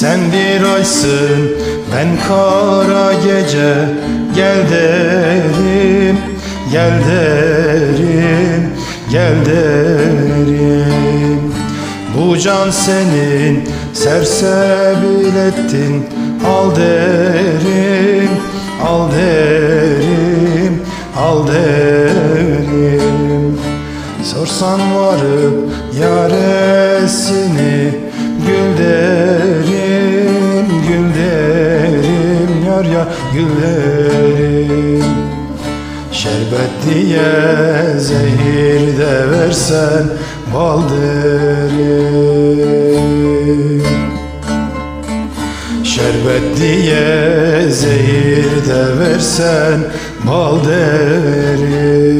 Sen bir aysın ben kara gece Gel derim gel derim gel derim. Bu can senin sersebil ettin Al derim al derim al derim. Sorsan varıp yaresini Gül derim, derim Yar ya gül derim Şerbet diye zehir de versen Bal derim Şerbet diye zehir de versen Bal derim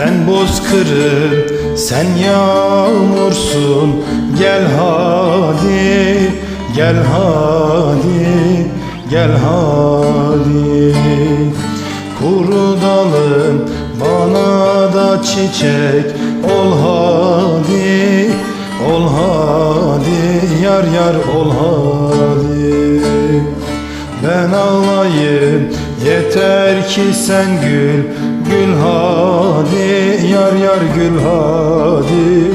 Ben bozkırım sen yağmursun. Gel hadi gel hadi gel hadi. Kuru dalım bana da çiçek. Ol hadi ol hadi yar yar ol hadi. Ben ağlayayım yeter ki sen gül. Gül hadi gül hadi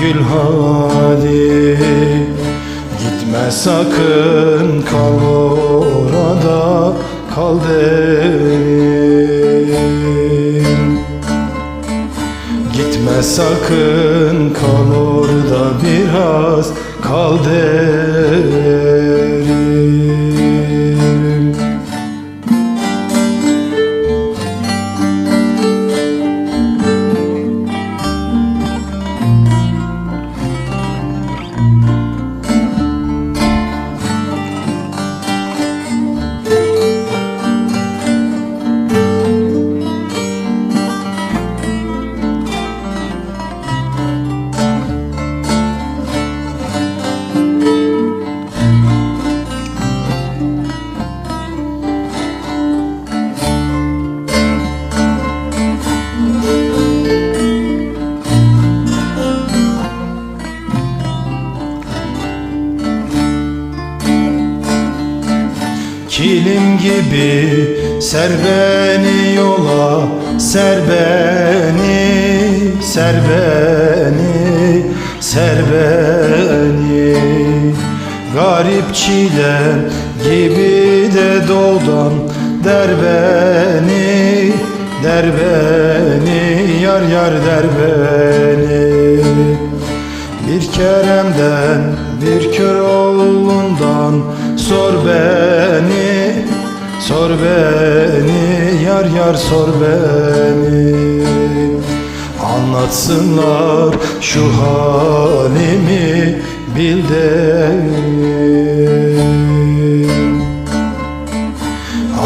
Gül hadi. Gitme sakın kal orada kal derim. Gitme sakın kal orada biraz kal derim Kilim gibi ser beni yola Ser beni, ser beni, ser beni. Garip çilem gibi de doğdan Der beni, der beni Yar yar der beni. Bir Kerem'den, bir kör oğlundan Sor beni, beni Yar yar sor beni. Anlatsınlar şu halimi bil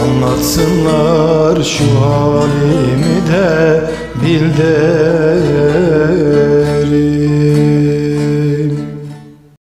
Anlatsınlar şu halimi de bil